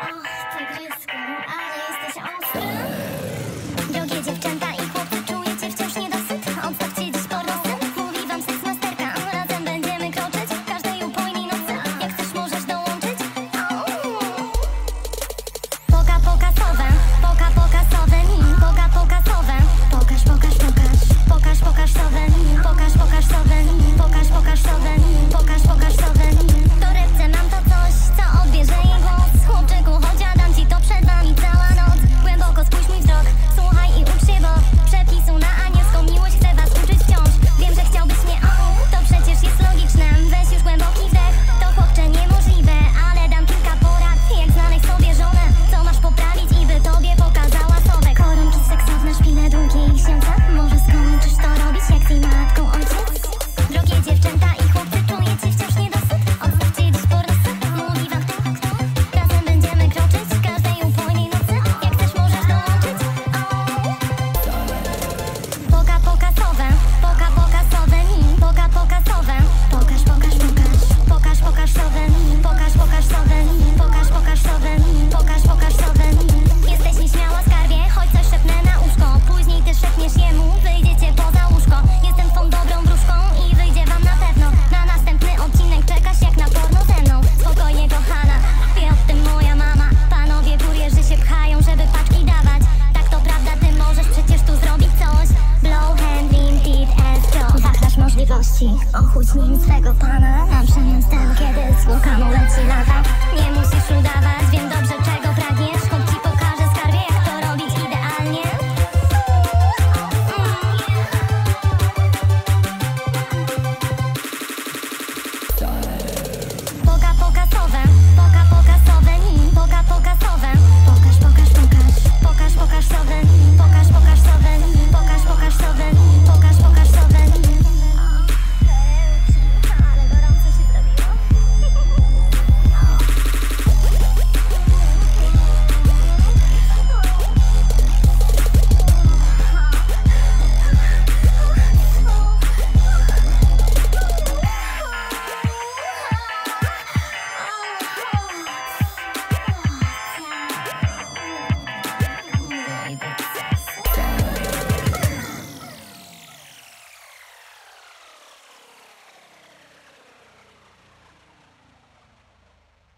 Oh, to ręki tak, i Może skończysz to robić jak z jej matką. ci Ochódź nim swego pana, na przemian